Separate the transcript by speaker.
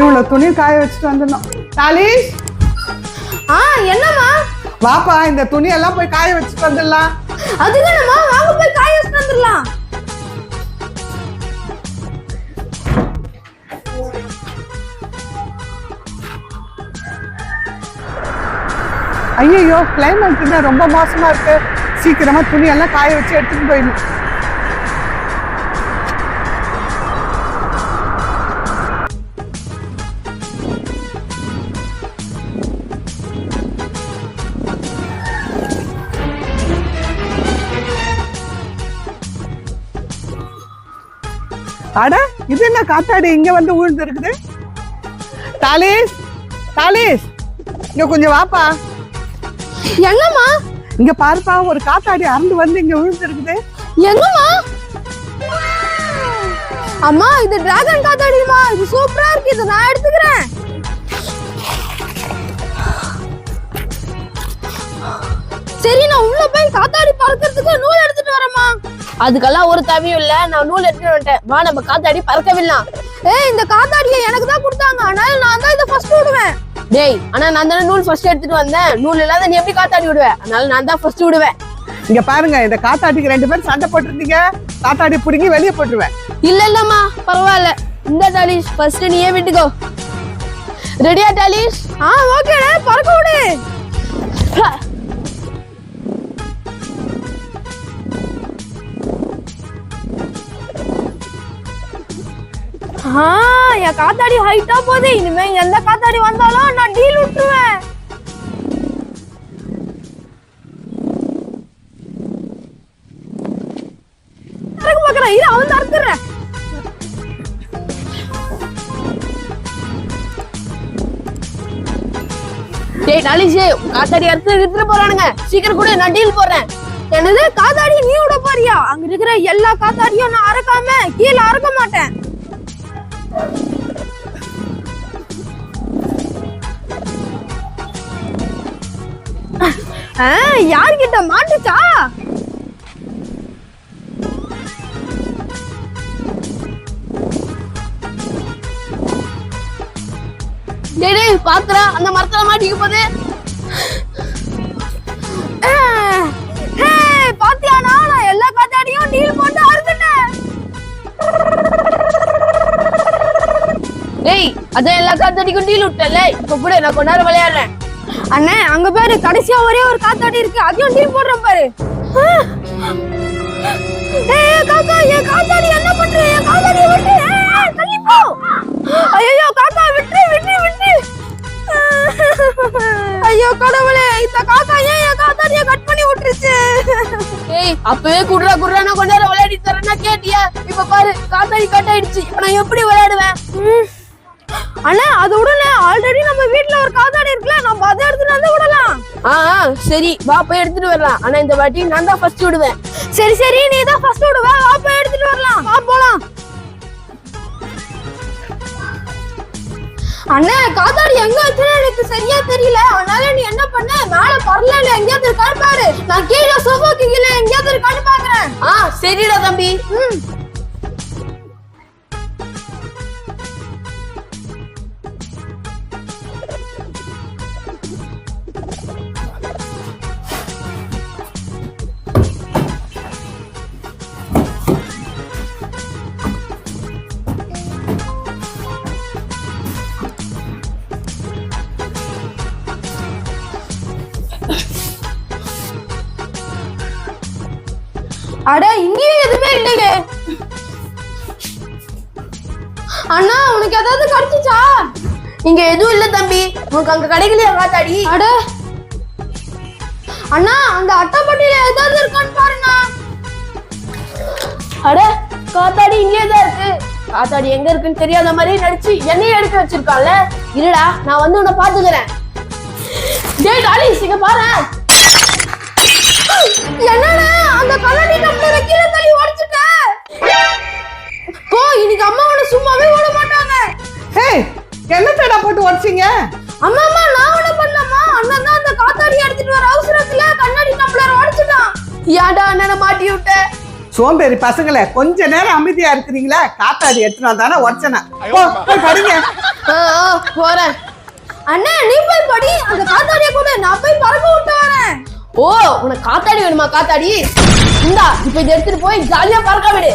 Speaker 1: இவ்வளவு துணி காய வச்சுட்டு வந்துடணும். தாலிஷ்
Speaker 2: ஆ என்னம்மா?
Speaker 1: வாப்பா இந்த துணியெல்லாம் போய் காய வச்சுட்டு வந்துடலாம்.
Speaker 2: அதுதானம்மா வாங்க போய் காய வச்சுட்டு வந்துடலாம்.
Speaker 1: ஐயோ கிளைமேட் ரொம்ப மோசமா இருக்கு. சீக்கிரமா துணியெல்லாம் காய வச்சு எடுத்துட்டு போயிடணும். அட இது என்ன காத்தாடி? இங்க வந்து விழுந்து இருக்குது தாலிஸ் தாலிஸ். இங்க கொஞ்சம் வாப்பா.
Speaker 2: எங்கம்மா?
Speaker 1: இங்க பாருப்பா ஒரு காத்தாடி அறந்து வந்து இங்க விழுந்துருக்குது
Speaker 2: எங்கம்மா? அம்மா இது டிராகன் காத்தாடிமா இது சூப்பரா இருக்கு. இது நான் எடுத்துக்கிறேன். சரி நான் உள்ள போய் காத்தாடி வரேம்மா
Speaker 3: அதுக்கெல்லாம் ஒரு தேவையும் இல்ல. நான் நூல் எடுத்துட்டு வந்துட்டேன். வா நம்ம காத்தாடி பறக்கவில்லாம்
Speaker 2: ஏய் இந்த காத்தாடியை எனக்கு தான் கொடுத்தாங்க. அதனால நான் தான் இதை ஃபர்ஸ்ட் விடுவேன்.
Speaker 3: டேய் ஆனா நான் தானே நூல் ஃபர்ஸ்ட் எடுத்துட்டு வந்தேன். நூல் இல்லாத நீ எப்படி காத்தாடி விடுவேன் அதனால நான் தான் ஃபர்ஸ்ட் விடுவேன்.
Speaker 1: இங்க பாருங்க இந்த காத்தாடிக்கு ரெண்டு பேரும் சண்டை போட்டிருந்தீங்க காத்தாடி புடுங்கி வெளியே போட்டுருவேன்.
Speaker 3: இல்ல இல்லம்மா பரவாயில்ல. இந்த டாலிஷ் ஃபர்ஸ்ட் நீயே விட்டுக்கோ. ரெடியா டாலிஷ்?
Speaker 2: ஆ ஓகே பறக்க விடு. என் காத்தாடி ஹைட்டா போகுது. இனிமே எந்த காத்தாடி வந்தாலும் நான் டீல் விட்டுருவேன். இது அவன் அறுத்துறேன்
Speaker 3: டேய் டாலிஷ் காத்தாடி அறுத்து எடுத்துட்டு போறானுங்க. சீக்கிரம் கூட நான் டீல் போடுறேன்.
Speaker 2: என்னது காத்தாடி நீ விட போறியா? அங்க இருக்கிற எல்லா காத்தாடியும் நான் அறக்காம கீழே அறக்க மாட்டேன். யார்கிட்ட மாட்டுச்சா?
Speaker 3: டேய் டேய் பாக்குறா அந்த மரத்துல மாட்டிக்க போதே. அதான் எல்லா காத்தாடிக்கும் டீல் விட்டல இப்ப கூட நான் கொஞ்ச நேரம் விளையாடுறேன்.
Speaker 2: அண்ணே அங்க பாரு கடைசியா ஒரே ஒரு காத்தாடி இருக்கு. அதையும் டீல் போடுறேன் பாரு. ஏய் காக்கா என் காத்தாடி என்ன பண்ற? என் காத்தாடியை விட்டு. தள்ளி போ. ஐயோ காக்கா விட்டு விட்டு விட்டு. ஐயோ கடவுளே இந்த காக்கா ஏன் என் காத்தாடியை கட் பண்ணி விட்டுருச்சு?
Speaker 3: ஏய் அப்பவே குடுறா குடுறா நான் கொஞ்ச நேரம் விளையாடி தரேன்னா கேட்டியா? இப்ப பாரு காத்தாடி கட் ஆயிடுச்சு. இப்ப நான் எப்படி விளையாடுவேன்.
Speaker 2: அண்ணா அது விடல. ஆல்ரெடி நம்ம வீட்ல ஒரு காத்தாடி இருக்குல்ல நம்ம அதை எடுத்துட்டு வந்து விடலாம்.
Speaker 3: ஆ சரி வா போய் எடுத்துட்டு வரலாம். ஆனா இந்த வாட்டி நான் தான் ஃபர்ஸ்ட் விடுவேன்.
Speaker 2: சரி சரி நீ தான் ஃபர்ஸ்ட் விடுவ வா போய் எடுத்துட்டு வரலாம். வா போலாம். அண்ணா காத்தாடி எங்க வச்சுன்னு எனக்கு சரியா தெரியல. அதனால நீ என்ன பண்ண? மேல பரல எங்கேயாவது இருக்கான்னு பாரு. நான் கீழே சோஃபாக்கு கீழே எங்கேயாவது இருக்கான்னு பாக்குறேன்.
Speaker 3: ஆ சரிடா தம்பி.
Speaker 2: ம். அட இங்கேயும் எதுவுமே இல்லையே. அண்ணா உனக்கு ஏதாவது கிடைச்சிச்சா?
Speaker 3: இங்க எதுவும் இல்ல தம்பி. உனக்கு அங்க கிடைக்கலையா காத்தாடி.
Speaker 2: அட. அண்ணா அந்த அட்டைப்பட்டியில ஏதாவது இருக்கான்னு பாருங்க
Speaker 3: அட காத்தாடி இங்கே தான் இருக்கு. காத்தாடி எங்க இருக்குன்னு தெரியாத மாதிரி நடிச்சு என்னையும் எடுக்க வச்சிருக்கான்ல. இருடா நான் வந்து உன்னை பாத்துக்கிறேன் டேய் டாலிஸ் இங்க பாரு.
Speaker 1: போட்டு உடச்சிங்க.
Speaker 2: அம்மா அம்மா நான் ஒண்ணு பண்ணலாமா அண்ணன் தான் அந்த காத்தாடி எடுத்துட்டு வர அவசரத்துல கண்ணாடி டம்ளர் உடைச்சிட்டான்.
Speaker 3: ஏன்டா அண்ணனை மாட்டி விட்ட?
Speaker 1: சோம்பேறி பசங்களே கொஞ்ச நேரம் அமைதியா இருக்கிறீங்களா? காத்தாடி எடுத்துட்டு வந்தானே உடச்சனா? போய் படிங்க.
Speaker 3: ஆ, ஆ, போறேன்.
Speaker 2: அண்ணா நீ போய் படி. அந்த காத்தாடிய கூட. நான் போய் பறக்க விட்டு வரேன்.
Speaker 3: ஓ உனக்கு காத்தாடி வேணுமா காத்தாடி? இந்தா இப்ப இதை எடுத்துட்டு போய் ஜாலியா பறக்க விடு.